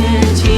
天气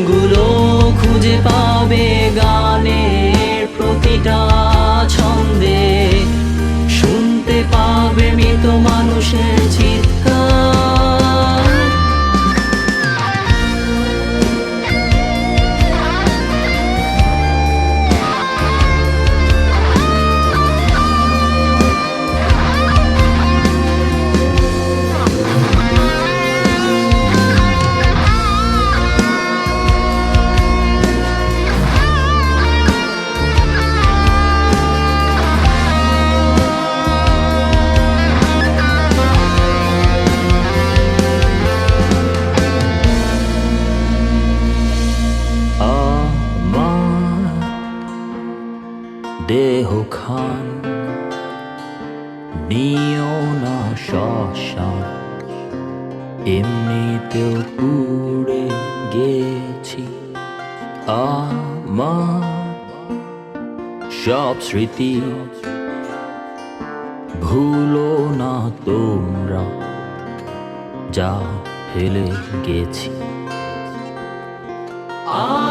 দিনগুলো খুঁজে পাবে গানের প্রতিটা দেহ খান, নিও না শশান এমনিতে পুড়ে গেছি। আমার সব স্মৃতি ভুলো না তোমরা, যা ফেলে গেছি। আ